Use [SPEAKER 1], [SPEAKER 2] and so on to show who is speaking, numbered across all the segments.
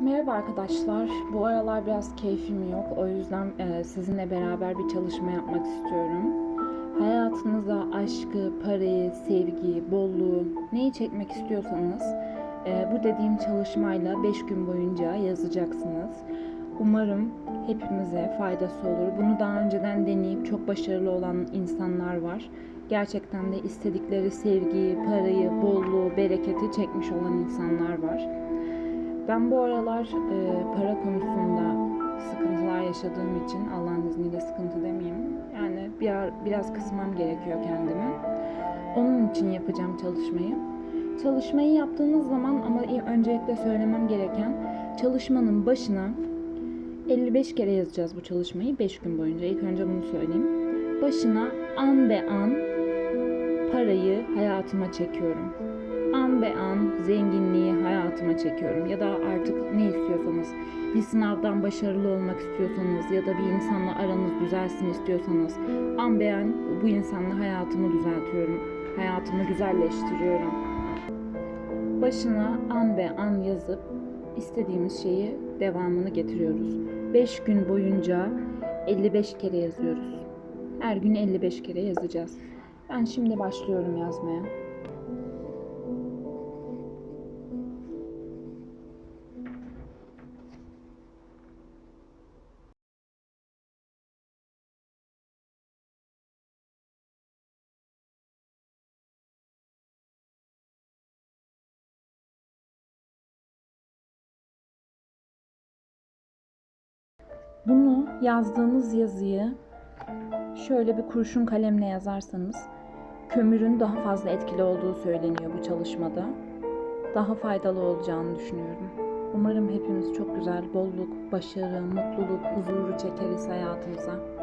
[SPEAKER 1] Merhaba arkadaşlar. Bu aralar biraz keyfim yok. O yüzden e, sizinle beraber bir çalışma yapmak istiyorum. Hayatınıza aşkı, parayı, sevgiyi, bolluğu, neyi çekmek istiyorsanız e, bu dediğim çalışmayla 5 gün boyunca yazacaksınız. Umarım hepimize faydası olur. Bunu daha önceden deneyip çok başarılı olan insanlar var. Gerçekten de istedikleri sevgiyi, parayı, bolluğu, bereketi çekmiş olan insanlar var. Ben bu aralar e, para konusunda sıkıntılar yaşadığım için Allah'ın izniyle sıkıntı demeyeyim. Yani bir, biraz kısmam gerekiyor kendimi. Onun için yapacağım çalışmayı. Çalışmayı yaptığınız zaman ama öncelikle söylemem gereken çalışmanın başına 55 kere yazacağız bu çalışmayı 5 gün boyunca. İlk önce bunu söyleyeyim. Başına an be an parayı hayatıma çekiyorum an be an zenginliği hayatıma çekiyorum. Ya da artık ne istiyorsanız bir sınavdan başarılı olmak istiyorsanız ya da bir insanla aranız düzelsin istiyorsanız an be an bu insanla hayatımı düzeltiyorum hayatımı güzelleştiriyorum. Başına an be an yazıp istediğimiz şeyi devamını getiriyoruz. 5 gün boyunca 55 kere yazıyoruz. Her gün 55 kere yazacağız. Ben şimdi başlıyorum yazmaya Bunu yazdığınız yazıyı şöyle bir kurşun kalemle yazarsanız kömürün daha fazla etkili olduğu söyleniyor bu çalışmada. Daha faydalı olacağını düşünüyorum. Umarım hepimiz çok güzel bolluk, başarı, mutluluk, huzuru çekeriz hayatımıza.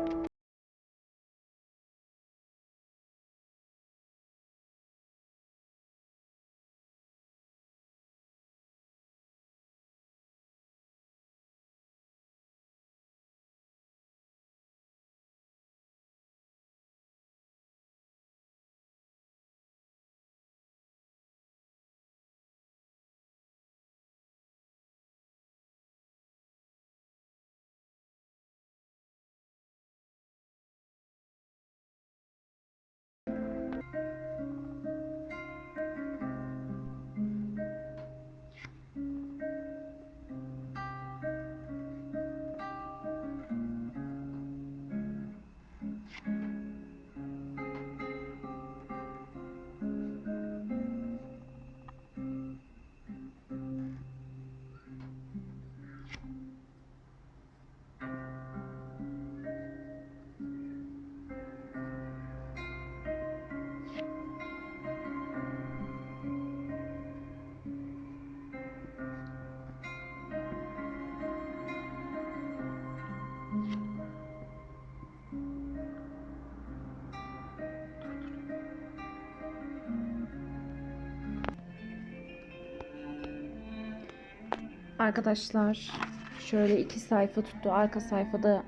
[SPEAKER 1] Arkadaşlar şöyle iki sayfa tuttu. Arka sayfada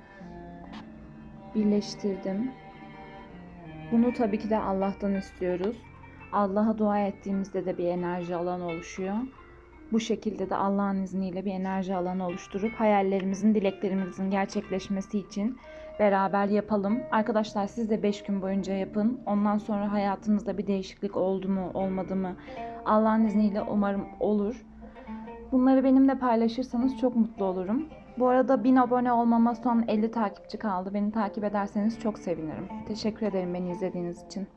[SPEAKER 1] birleştirdim. Bunu tabii ki de Allah'tan istiyoruz. Allah'a dua ettiğimizde de bir enerji alanı oluşuyor. Bu şekilde de Allah'ın izniyle bir enerji alanı oluşturup hayallerimizin, dileklerimizin gerçekleşmesi için beraber yapalım. Arkadaşlar siz de 5 gün boyunca yapın. Ondan sonra hayatınızda bir değişiklik oldu mu, olmadı mı? Allah'ın izniyle umarım olur. Bunları benimle paylaşırsanız çok mutlu olurum. Bu arada 1000 abone olmama son 50 takipçi kaldı. Beni takip ederseniz çok sevinirim. Teşekkür ederim beni izlediğiniz için.